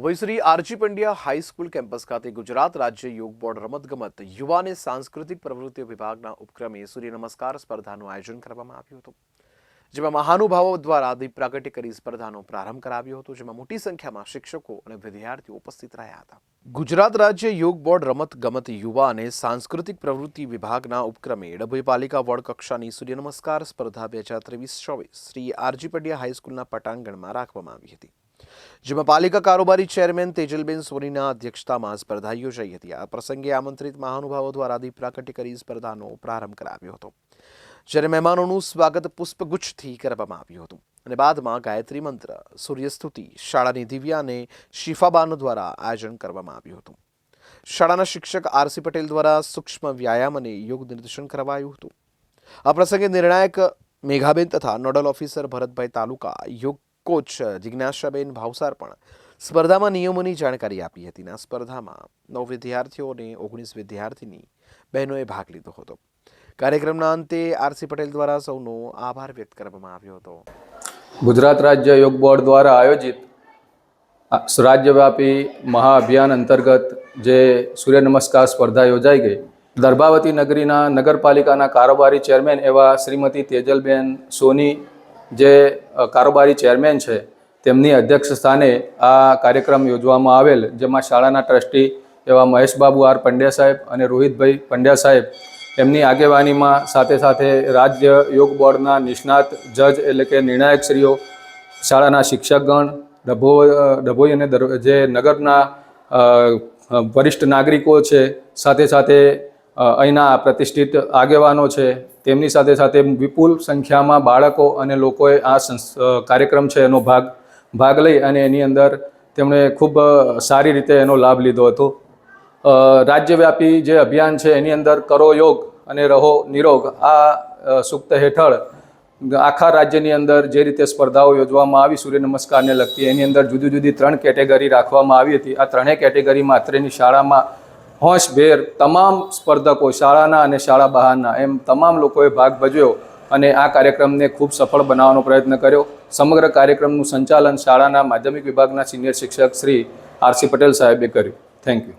Dabhoi Shri R G Pandya high school campus ખાતે ગુજરાત રાજ્ય યોગ બોર્ડ રમતગમત યુવા અને સાંસ્કૃતિક પ્રવૃત્તિઓ વિભાગના ઉપક્રમે સૂર્ય નમસ્કાર સ્પર્ધાનું આયોજન કરવામાં આવ્યું હતું. જેમાં મહાનુભાવો દ્વારા દીપ પ્રાગટ્ય કરી સ્પર્ધાનો પ્રારંભ કરાવ્યો હતો, જેમાં મોટી સંખ્યામાં શિક્ષકો અને વિદ્યાર્થીઓ ઉપસ્થિત રહ્યા હતા. ગુજરાત રાજ્ય યોગ બોર્ડ રમત ગમત યુવા અને સાંસ્કૃતિક પ્રવૃત્તિ વિભાગના ઉપક્રમે ડભોઈ પાલિકા વોર્ડ કક્ષાની સૂર્ય નમસ્કાર સ્પર્ધા બે હજાર ત્રેવીસ શ્રી આરજી પંડ્યા હાઈસ્કૂલના પટાંગણમાં રાખવામાં આવી હતી. જેમાં પાલિકા કારોબારી ચેરમેન તેજલબેન સોનીના અધ્યક્ષતામાં સ્પર્ધા યોજાઈ હતી. આ પ્રસંગે આમંત્રિત મહાનુભાવો દ્વારા દીપ પ્રાકટ્ય કરી સ્પર્ધાનો પ્રારંભ કરાવ્યો હતો. જ્યારે મહેમાનોનું સ્વાગત પુષ્પગુચ્છથી કરવામાં આવ્યું હતું. અને બાદમાં ગાયત્રી મંત્ર, સૂર્યસ્તુતિ, શાળાની દિવ્યા અને શિફાબાનો દ્વારા આયોજન કરવામાં આવ્યું હતું. શાળાના શિક્ષક આરસી પટેલ દ્વારા સૂક્ષ્મ વ્યાયામ અને યોગ નિર્દેશન કરવાયું હતું. આ પ્રસંગે નિર્ણાયક મેઘાબેન તથા નોડલ ઓફિસર ભરતભાઈ તાલુકા યોગ કોચ જિજ્ઞાસાબેન ભાવસાર પણ સ્પર્ધામાં નિયમોની જાણકારી આપી હતી અને આ સ્પર્ધામાં નવ વિદ્યાર્થીઓ અને ઓગણીસ વિદ્યાર્થીની બહેનોએ ભાગ લીધો હતો. કાર્યક્રમના અંતે આરસી પટેલ દ્વારા સૌનો આભાર વ્યક્ત કરવામાં આવ્યો હતો. ગુજરાત રાજ્ય યોગ બોર્ડ દ્વારા આયોજિત રાજ્યવ્યાપી મહાઅભિયાન અંતર્ગત જે સૂર્ય નમસ્કાર સ્પર્ધા યોજાઈ ગઈ, દર્ભાવતી નગરીના નગરપાલિકાના કારોબારી ચેરમેન એવા શ્રીમતી તેજલબેન સોની જે કારોબારી ચેરમેન છે, તેમની અધ્યક્ષ સ્થાને આ કાર્યક્રમ યોજવામાં આવેલ, જેમાં શાળાના ટ્રસ્ટી એવા મહેશબાબુ આર પંડ્યા સાહેબ અને રોહિતભાઈ પંડ્યા સાહેબ, એમની આગેવાનીમાં સાથે સાથે રાજ્ય યોગ બોર્ડના નિષ્ણાત જજ એટલે કે નિર્ણાયકશ્રીઓ, શાળાના શિક્ષકગણ, ડભો ડભોઈ અને જે નગરના વરિષ્ઠ નાગરિકો છે, સાથે સાથે અહીંના પ્રતિષ્ઠિત આગેવાનો છે. તેમની સાથે સાથે વિપુલ સંખ્યામાં બાળકો અને લોકોએ આ કાર્યક્રમ છે એનો ભાગ ભાગ લઈ અને એની અંદર તેમણે ખૂબ સારી રીતે એનો લાભ લીધો હતો. રાજ્યવ્યાપી જે અભિયાન છે એની અંદર કરો યોગ અને રહો નિરોગ આ સૂક્ત હેઠળ આખા રાજ્યની અંદર જે રીતે સ્પર્ધાઓ યોજવામાં આવી, સૂર્ય નમસ્કારને લગતી એની અંદર જુદી જુદી ત્રણ કેટેગરી રાખવામાં આવી હતી. આ ત્રણેય કેટેગરીમાં અત્રેની શાળામાં હોંશભેર તમામ સ્પર્ધકો શાળાના અને શાળા બહારના એમ તમામ લોકોએ ભાગ ભજવ્યો અને આ કાર્યક્રમને ખૂબ સફળ બનાવવાનો પ્રયત્ન કર્યો. સમગ્ર કાર્યક્રમનું સંચાલન શાળાના માધ્યમિક વિભાગના સિનિયર શિક્ષક શ્રી આરસી પટેલ સાહેબે કર્યું. Thank you